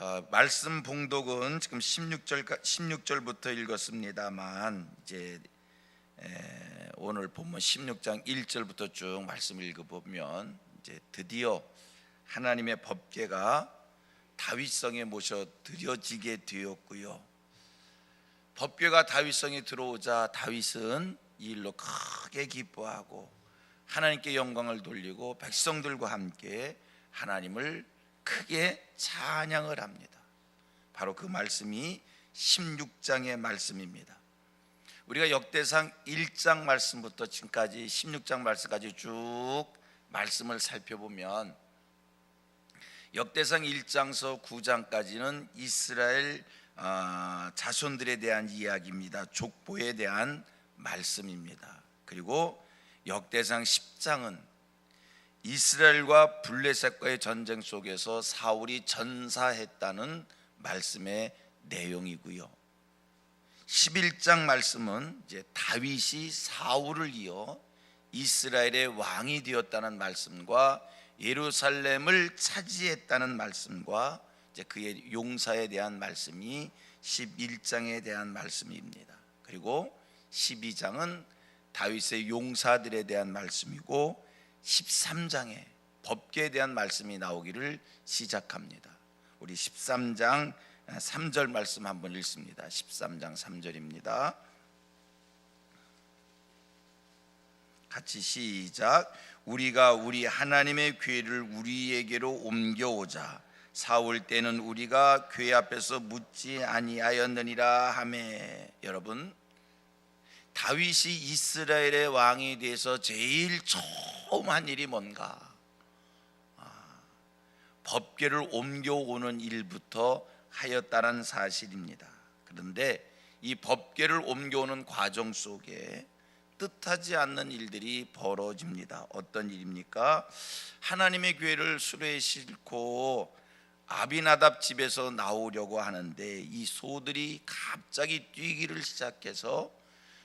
어, 말씀 봉독은 지금 16절 16절부터 읽었습니다만 이제 에, 오늘 본문 16장 1절부터 쭉 말씀 읽어 보면 이제 드디어 하나님의 법궤가 다윗성에 모셔 드려지게 되었고요. 법궤가 다윗성에 들어오자 다윗은 이 일로 크게 기뻐하고 하나님께 영광을 돌리고 백성들과 함께 하나님을 크게 찬양을 합니다. 바로 그 말씀이 16장의 말씀입니다. 우리가 역대상 1장 말씀부터 지금까지 16장 말씀까지 쭉 말씀을 살펴보면 역대상 1장서 9장까지는 이스라엘 아, 자손들에 대한 이야기입니다. 족보에 대한 말씀입니다. 그리고 역대상 10장은 이스라엘과 블레셋과의 전쟁 속에서 사울이 전사했다는 말씀의 내용이고요. 11장 말씀은 이제 다윗이 사울을 이어 이스라엘의 왕이 되었다는 말씀과 예루살렘을 차지했다는 말씀과 이제 그의 용사에 대한 말씀이 11장에 대한 말씀입니다. 그리고 12장은 다윗의 용사들에 대한 말씀이고 13장에 법계에 대한 말씀이 나오기를 시작합니다. 우리 13장 3절 말씀 한번 읽습니다. 13장 3절입니다. 같이 시작. 우리가 우리 하나님의 괴를 우리에게로 옮겨오자. 사올 때는 우리가 괴 앞에서 묻지 아니하였느니라 하매. 여러분, 다윗이 이스라엘의 왕이 돼서 제일 처음 한 일이 뭔가? 아, 법궤를 옮겨오는 일부터 하였다는 사실입니다. 그런데 이 법궤를 옮겨오는 과정 속에 뜻하지 않는 일들이 벌어집니다. 어떤 일입니까? 하나님의 교회를 수레에 싣고 아비나답 집에서 나오려고 하는데 이 소들이 갑자기 뛰기를 시작해서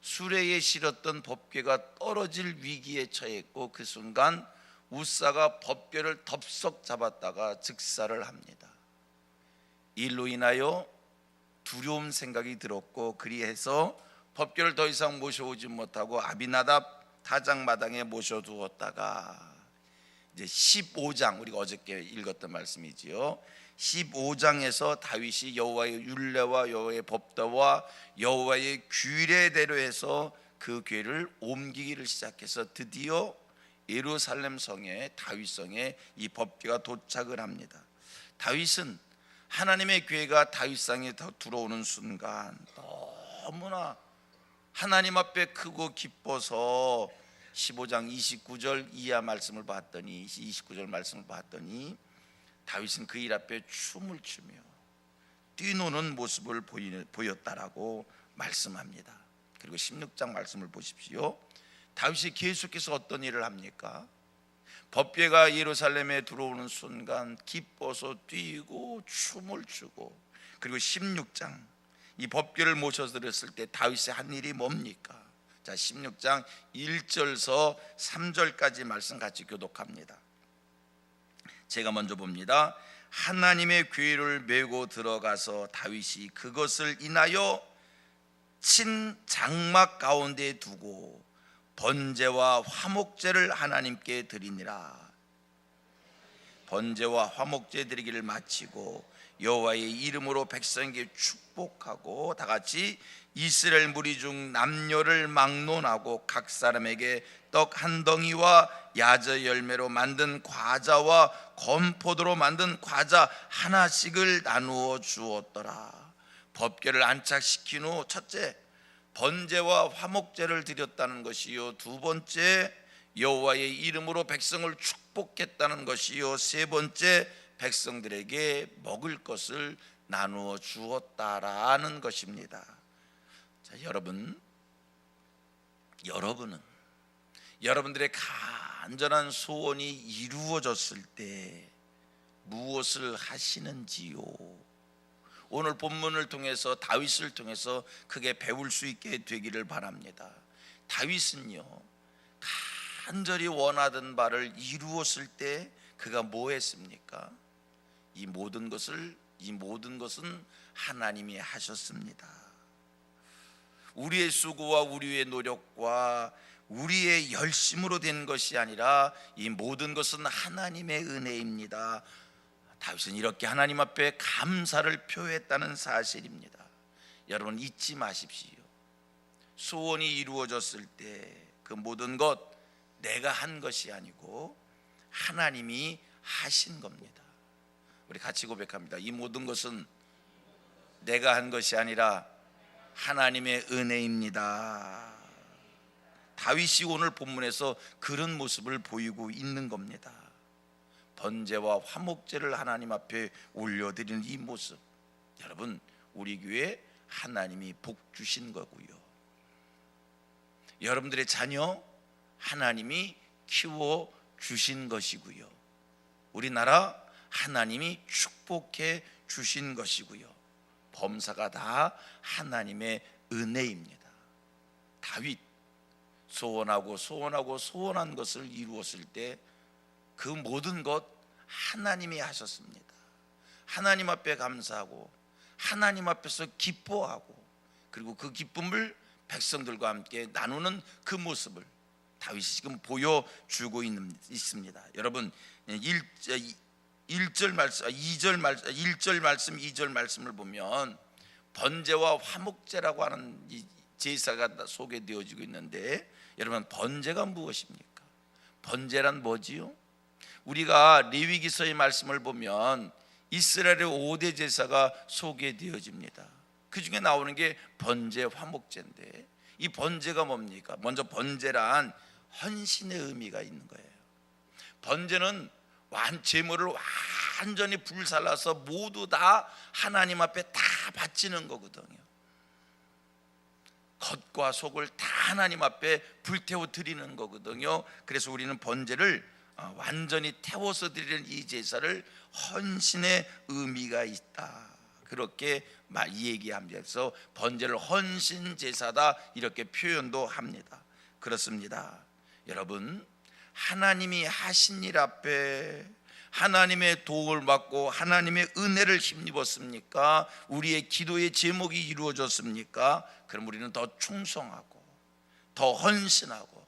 수레에 실었던 법궤가 떨어질 위기에 처했고 그 순간 우사가 법궤를 덥석 잡았다가 즉사를 합니다. 일로 인하여 두려움 생각이 들었고 그리해서 법궤를 더 이상 모셔오지 못하고 아비나답 타작마당에 모셔두었다가 이제 15장 우리가 어저께 읽었던 말씀이지요. 15장에서 다윗이 여호와의 율례와 여호와의 법도와 여호와의 규례대로 해서 그 궤를 옮기기를 시작해서 드디어 예루살렘 성에 다윗 성에 이 법궤가 도착을 합니다. 다윗은 하나님의 궤가 다윗 상에 들어오는 순간 너무나 하나님 앞에 크고 기뻐서 15장 29절 이하 말씀을 봤더니 29절 말씀을 봤더니 다윗은 그 일 앞에 춤을 추며 뛰노는 모습을 보였다라고 말씀합니다. 그리고 16장 말씀을 보십시오. 다윗이 계속해서 어떤 일을 합니까? 법궤가 예루살렘에 들어오는 순간 기뻐서 뛰고 춤을 추고 그리고 16장 이 법궤를 모셔 드렸을 때 다윗이 한 일이 뭡니까? 자, 16장 1절서 3절까지 말씀 같이 교독합니다. 제가 먼저 봅니다. 하나님의 궤를 메고 들어가서 다윗이 그것을 인하여 친 장막 가운데 두고 번제와 화목제를 하나님께 드리니라. 번제와 화목제 드리기를 마치고 여호와의 이름으로 백성에게 축복하고 다 같이 이스라엘 무리 중 남녀를 막론하고 각 사람에게 떡 한 덩이와 야저 열매로 만든 과자와 건포도로 만든 과자 하나씩을 나누어 주었더라. 법궤를 안착시킨 후 첫째 번제와 화목제를 드렸다는 것이요 두 번째 여호와의 이름으로 백성을 축복했다는 것이요 세 번째 백성들에게 먹을 것을 나누어 주었다라는 것입니다. 자, 여러분, 여러분은 여러분들의 간절한 소원이 이루어졌을 때 무엇을 하시는지요? 오늘 본문을 통해서 다윗을 통해서 크게 배울 수 있게 되기를 바랍니다. 다윗은요 간절히 원하던 바를 이루었을 때 그가 뭐 했습니까? 이 모든 것을 이 모든 것은 하나님이 하셨습니다. 우리의 수고와 우리의 노력과 우리의 열심으로 된 것이 아니라 이 모든 것은 하나님의 은혜입니다. 다윗은 이렇게 하나님 앞에 감사를 표했다는 사실입니다. 여러분 잊지 마십시오. 소원이 이루어졌을 때 그 모든 것 내가 한 것이 아니고 하나님이 하신 겁니다. 우리 같이 고백합니다. 이 모든 것은 내가 한 것이 아니라 하나님의 은혜입니다. 다윗이 오늘 본문에서 그런 모습을 보이고 있는 겁니다. 번제와 화목제를 하나님 앞에 올려드리는 이 모습, 여러분 우리 교회 하나님이 복 주신 거고요. 여러분들의 자녀 하나님이 키워 주신 것이고요. 우리나라 하나님이 축복해 주신 것이고요. 범사가 다 하나님의 은혜입니다. 다윗 소원하고 소원하고 소원한 것을 이루었을 때 그 모든 것 하나님이 하셨습니다. 하나님 앞에 감사하고 하나님 앞에서 기뻐하고 그리고 그 기쁨을 백성들과 함께 나누는 그 모습을 다윗이 지금 보여주고 있습니다. 여러분 1, 1절 말씀 2절 말씀 1절 말씀 2절 말씀을 보면 번제와 화목제라고 하는 이 제사가 소개되어지고 있는데 여러분 번제가 무엇입니까? 번제란 뭐지요? 우리가 레위기서의 말씀을 보면 이스라엘의 5대 제사가 소개되어집니다. 그 중에 나오는 게 번제 화목제인데 이 번제가 뭡니까? 먼저 번제란 헌신의 의미가 있는 거예요. 번제는 완 제물을 완전히 불살라서 모두 다 하나님 앞에 다 바치는 거거든요. 겉과 속을 다 하나님 앞에 불태워 드리는 거거든요. 그래서 우리는 번제를 어, 완전히 태워서 드리는 이 제사를 헌신의 의미가 있다. 그렇게 말 얘기하면서 번제를 헌신 제사다 이렇게 표현도 합니다. 그렇습니다. 여러분 하나님이 하신 일 앞에 하나님의 도움을 받고 하나님의 은혜를 힘입었습니까? 우리의 기도의 제목이 이루어졌습니까? 그럼 우리는 더 충성하고 더 헌신하고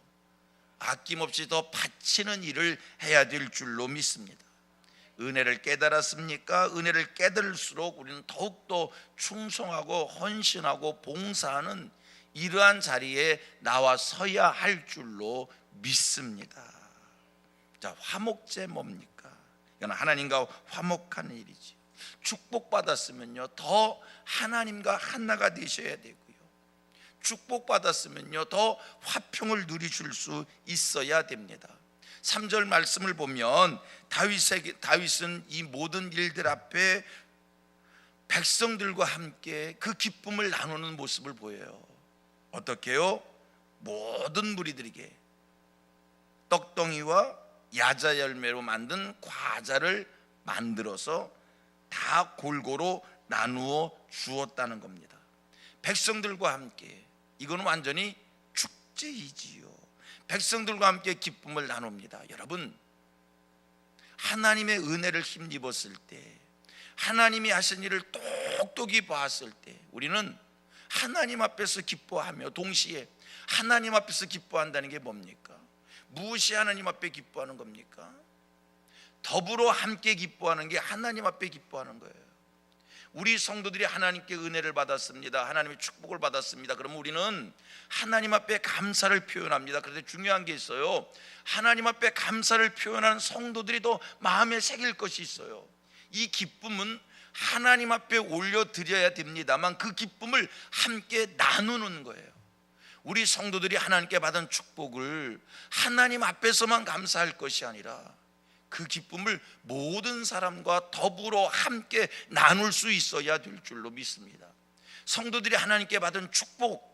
아낌없이 더 바치는 일을 해야 될 줄로 믿습니다. 은혜를 깨달았습니까? 은혜를 깨달을수록 우리는 더욱더 충성하고 헌신하고 봉사하는 이러한 자리에 나와 서야 할 줄로 믿습니다. 자, 화목제 뭡니까? 이건 하나님과 화목하는 일이지. 축복받았으면요, 더 하나님과 하나가 되셔야 되고요. 축복받았으면요, 더 화평을 누리실 수 있어야 됩니다. 3절 말씀을 보면 다윗에게, 다윗은 이 모든 일들 앞에 백성들과 함께 그 기쁨을 나누는 모습을 보여요. 어떻게요? 모든 무리들에게 떡덩이와 야자 열매로 만든 과자를 만들어서 다 골고루 나누어 주었다는 겁니다. 백성들과 함께 이거는 완전히 축제이지요. 백성들과 함께 기쁨을 나눕니다. 여러분 하나님의 은혜를 힘입었을 때 하나님이 하신 일을 똑똑히 봤을 때 우리는 하나님 앞에서 기뻐하며 동시에 하나님 앞에서 기뻐한다는 게 뭡니까? 무엇이 하나님 앞에 기뻐하는 겁니까? 더불어 함께 기뻐하는 게 하나님 앞에 기뻐하는 거예요. 우리 성도들이 하나님께 은혜를 받았습니다. 하나님의 축복을 받았습니다. 그러면 우리는 하나님 앞에 감사를 표현합니다. 그런데 중요한 게 있어요. 하나님 앞에 감사를 표현하는 성도들이 더 마음에 새길 것이 있어요. 이 기쁨은 하나님 앞에 올려드려야 됩니다만 그 기쁨을 함께 나누는 거예요. 우리 성도들이 하나님께 받은 축복을 하나님 앞에서만 감사할 것이 아니라 그 기쁨을 모든 사람과 더불어 함께 나눌 수 있어야 될 줄로 믿습니다. 성도들이 하나님께 받은 축복,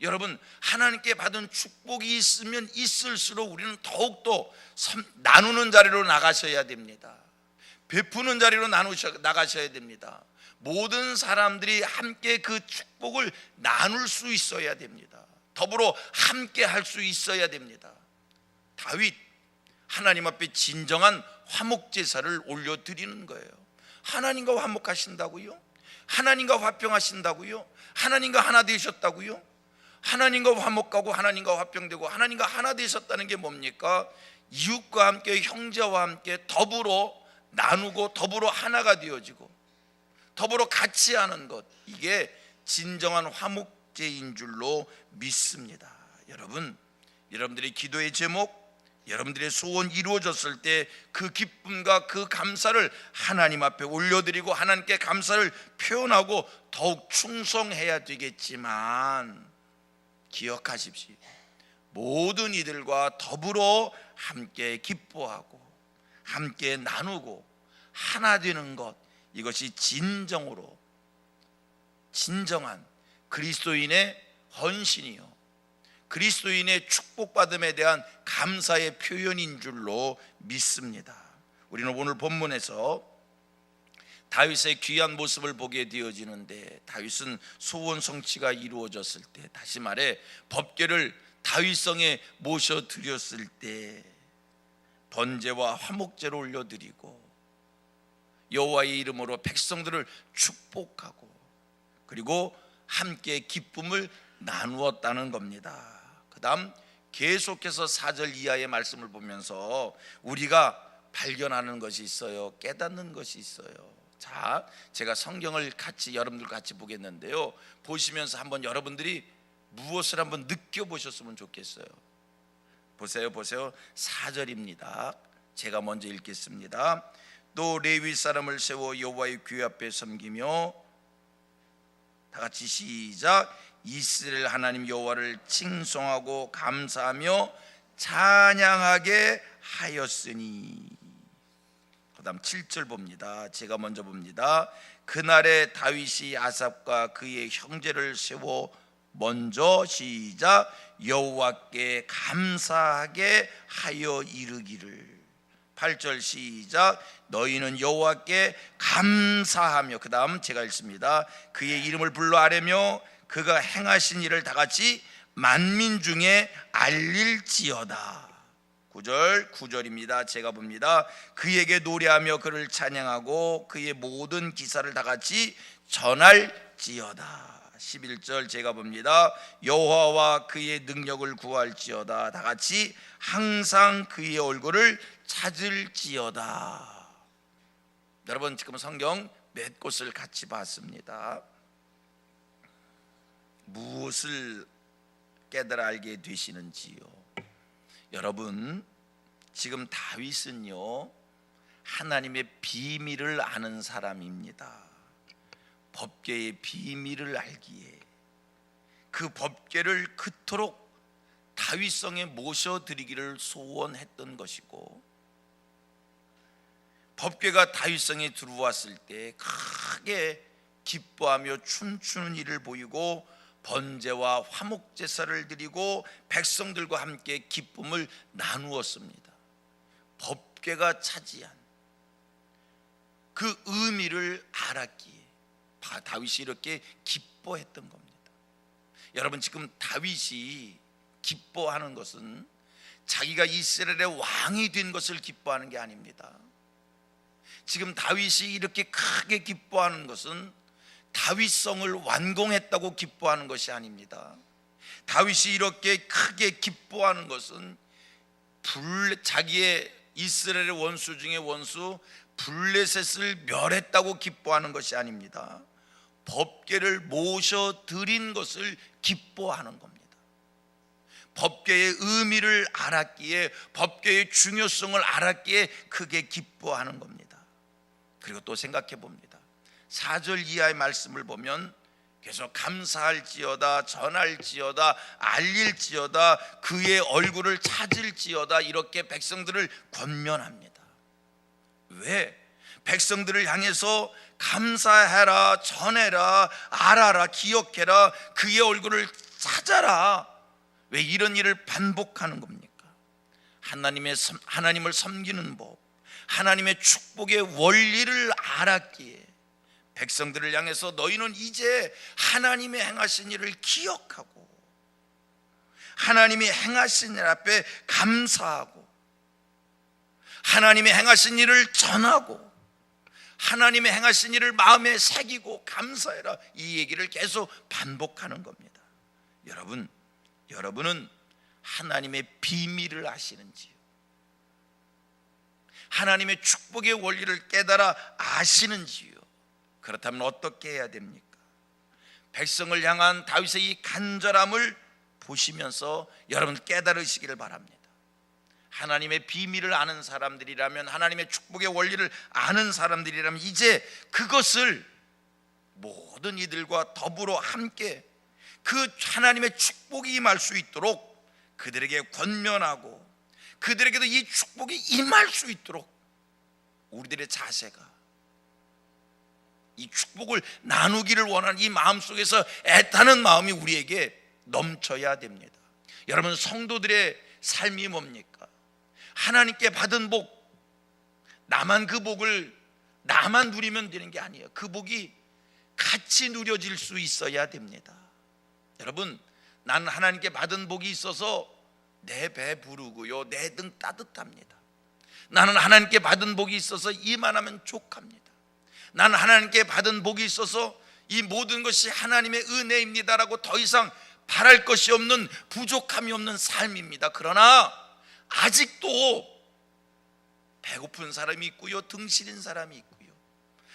여러분 하나님께 받은 축복이 있으면 있을수록 우리는 더욱더 나누는 자리로 나가셔야 됩니다. 베푸는 자리로 나가셔야 됩니다. 모든 사람들이 함께 그 축복을 나눌 수 있어야 됩니다. 더불어 함께 할 수 있어야 됩니다. 다윗 하나님 앞에 진정한 화목 제사를 올려 드리는 거예요. 하나님과 화목하신다고요? 하나님과 화평하신다고요? 하나님과 하나 되셨다고요? 하나님과 화목하고 하나님과 화평되고 하나님과 하나 되셨다는 게 뭡니까? 이웃과 함께 형제와 함께 더불어 나누고 더불어 하나가 되어지고 더불어 같이 하는 것 이게 진정한 화목 제인 줄로 믿습니다. 여러분, 여러분들의 기도의 제목, 여러분들의 소원 이루어졌을 때 그 기쁨과 그 감사를 하나님 앞에 올려드리고 하나님께 감사를 표현하고 더욱 충성해야 되겠지만 기억하십시오. 모든 이들과 더불어 함께 기뻐하고 함께 나누고 하나 되는 것 이것이 진정으로 진정한 그리스도인의 헌신이요 그리스도인의 축복받음에 대한 감사의 표현인 줄로 믿습니다. 우리는 오늘 본문에서 다윗의 귀한 모습을 보게 되어지는데 다윗은 소원 성취가 이루어졌을 때 다시 말해 법궤를 다윗성에 모셔 드렸을 때 번제와 화목제를 올려 드리고 여호와의 이름으로 백성들을 축복하고 그리고 함께 기쁨을 나누었다는 겁니다. 그다음 계속해서 4절 이하의 말씀을 보면서 우리가 발견하는 것이 있어요. 깨닫는 것이 있어요. 자, 제가 성경을 같이 여러분들 같이 보겠는데요. 보시면서 한번 여러분들이 무엇을 한번 느껴 보셨으면 좋겠어요. 보세요, 보세요. 4절입니다. 제가 먼저 읽겠습니다. 또 레위 사람을 세워 여호와의 귀 앞에 섬기며 다 같이 시작 이스라엘 하나님 여호와를 칭송하고 감사하며 찬양하게 하였으니 그다음 7절 봅니다. 제가 먼저 봅니다. 그날에 다윗이 아삽과 그의 형제를 세워 먼저 시작 여호와께 감사하게 하여 이르기를 8절 시작 너희는 여호와께 감사하며 그다음 제가 읽습니다. 그의 이름을 불러 아뢰며 그가 행하신 일을 다 같이 만민 중에 알릴지어다. 9절 9절입니다. 제가 봅니다. 그에게 노래하며 그를 찬양하고 그의 모든 기사를 다 같이 전할지어다. 11절 제가 봅니다. 여호와와 그의 능력을 구할지어다. 다 같이 항상 그의 얼굴을 찾을지어다. 여러분 지금 성경 몇 곳을 같이 봤습니다. 무엇을 깨달아 알게 되시는지요? 여러분 지금 다윗은요 하나님의 비밀을 아는 사람입니다. 법계의 비밀을 알기에 그 법계를 그토록 다윗성에 모셔 드리기를 소원했던 것이고 법궤가 다윗성에 들어왔을 때 크게 기뻐하며 춤추는 일을 보이고 번제와 화목 제사를 드리고 백성들과 함께 기쁨을 나누었습니다. 법궤가 차지한 그 의미를 알았기에 다윗이 이렇게 기뻐했던 겁니다. 여러분 지금 다윗이 기뻐하는 것은 자기가 이스라엘의 왕이 된 것을 기뻐하는 게 아닙니다. 지금 다윗이 이렇게 크게 기뻐하는 것은 다윗성을 완공했다고 기뻐하는 것이 아닙니다. 다윗이 이렇게 크게 기뻐하는 것은 불 자기의 이스라엘의 원수 중에 원수 블레셋을 멸했다고 기뻐하는 것이 아닙니다. 법궤를 모셔 드린 것을 기뻐하는 겁니다. 법궤의 의미를 알았기에 법궤의 중요성을 알았기에 크게 기뻐하는 겁니다. 그리고 또 생각해 봅니다. 4절 이하의 말씀을 보면 계속 감사할지어다 전할지어다 알릴지어다 그의 얼굴을 찾을지어다 이렇게 백성들을 권면합니다. 왜? 백성들을 향해서 감사해라 전해라 알아라 기억해라 그의 얼굴을 찾아라 왜 이런 일을 반복하는 겁니까? 하나님의 하나님을 섬기는 법 하나님의 축복의 원리를 알았기에 백성들을 향해서 너희는 이제 하나님의 행하신 일을 기억하고 하나님이 행하신 일 앞에 감사하고 하나님의 행하신 일을 전하고 하나님의 행하신 일을 마음에 새기고 감사해라 이 얘기를 계속 반복하는 겁니다. 여러분, 여러분은 하나님의 비밀을 아시는지요? 하나님의 축복의 원리를 깨달아 아시는지요? 그렇다면 어떻게 해야 됩니까? 백성을 향한 다윗의 이 간절함을 보시면서 여러분 깨달으시기를 바랍니다. 하나님의 비밀을 아는 사람들이라면 하나님의 축복의 원리를 아는 사람들이라면 이제 그것을 모든 이들과 더불어 함께 그 하나님의 축복이 임할 수 있도록 그들에게 권면하고 그들에게도 이 축복이 임할 수 있도록 우리들의 자세가 이 축복을 나누기를 원하는 이 마음 속에서 애타는 마음이 우리에게 넘쳐야 됩니다. 여러분 성도들의 삶이 뭡니까? 하나님께 받은 복 나만 그 복을 나만 누리면 되는 게 아니에요. 그 복이 같이 누려질 수 있어야 됩니다. 여러분 나는 하나님께 받은 복이 있어서 내 배 부르고요 내 등 따뜻합니다. 나는 하나님께 받은 복이 있어서 이만하면 족합니다. 나는 하나님께 받은 복이 있어서 이 모든 것이 하나님의 은혜입니다라고 더 이상 바랄 것이 없는 부족함이 없는 삶입니다. 그러나 아직도 배고픈 사람이 있고요, 등 시린 사람이 있고요,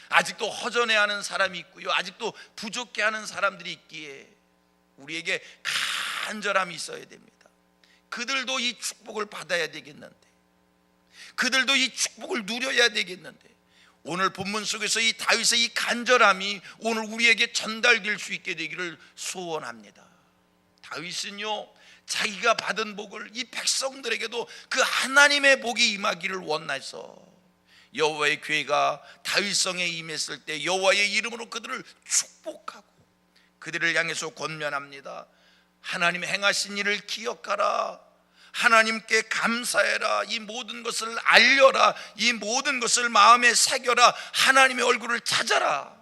아직도 허전해하는 사람이 있고요, 아직도 부족해하는 사람들이 있기에 우리에게 간절함이 있어야 됩니다. 그들도 이 축복을 받아야 되겠는데, 그들도 이 축복을 누려야 되겠는데, 오늘 본문 속에서 이 다윗의 이 간절함이 오늘 우리에게 전달될 수 있게 되기를 소원합니다. 다윗은요 자기가 받은 복을 이 백성들에게도 그 하나님의 복이 임하기를 원해서 여호와의 괴가 다윗성에 임했을 때 여호와의 이름으로 그들을 축복하고 그들을 향해서 권면합니다. 하나님 행하신 일을 기억하라. 하나님께 감사해라. 이 모든 것을 알려라. 이 모든 것을 마음에 새겨라. 하나님의 얼굴을 찾아라.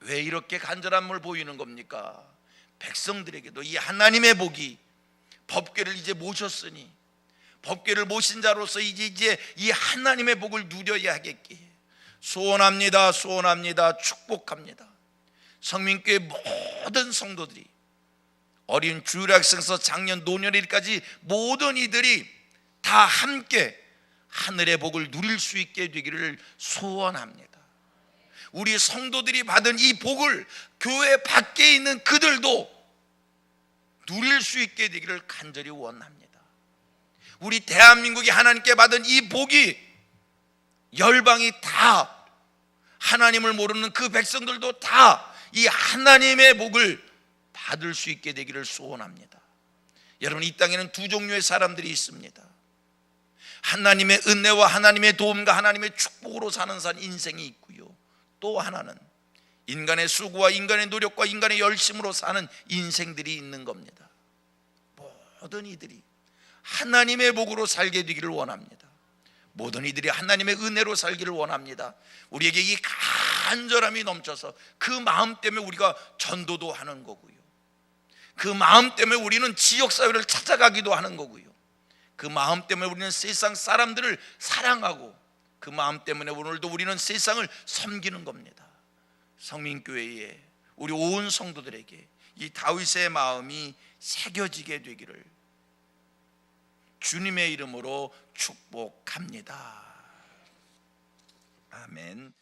왜 이렇게 간절함을 보이는 겁니까? 백성들에게도 이 하나님의 복이 법궤를 이제 모셨으니 법궤를 모신 자로서 이제 이제 이 하나님의 복을 누려야 하겠기에 소원합니다. 소원합니다. 축복합니다. 성민교회 모든 성도들이 어린 주일학생서 작년 노년일까지 모든 이들이 다 함께 하늘의 복을 누릴 수 있게 되기를 소원합니다. 우리 성도들이 받은 이 복을 교회 밖에 있는 그들도 누릴 수 있게 되기를 간절히 원합니다. 우리 대한민국이 하나님께 받은 이 복이 열방이 다 하나님을 모르는 그 백성들도 다 이 하나님의 복을 받을 수 있게 되기를 소원합니다. 여러분 이 땅에는 두 종류의 사람들이 있습니다. 하나님의 은혜와 하나님의 도움과 하나님의 축복으로 사는 산 인생이 있고요. 또 하나는 인간의 수고와 인간의 노력과 인간의 열심으로 사는 인생들이 있는 겁니다. 모든 이들이 하나님의 복으로 살게 되기를 원합니다. 모든 이들이 하나님의 은혜로 살기를 원합니다. 우리에게 이 간절함이 넘쳐서 그 마음 때문에 우리가 전도도 하는 거고요. 그 마음 때문에 우리는 지역 사회를 찾아가기도 하는 거고요. 그 마음 때문에 우리는 세상 사람들을 사랑하고 그 마음 때문에 오늘도 우리는 세상을 섬기는 겁니다. 성민교회에 우리 온 성도들에게 이 다윗의 마음이 새겨지게 되기를 주님의 이름으로 축복합니다. 아멘.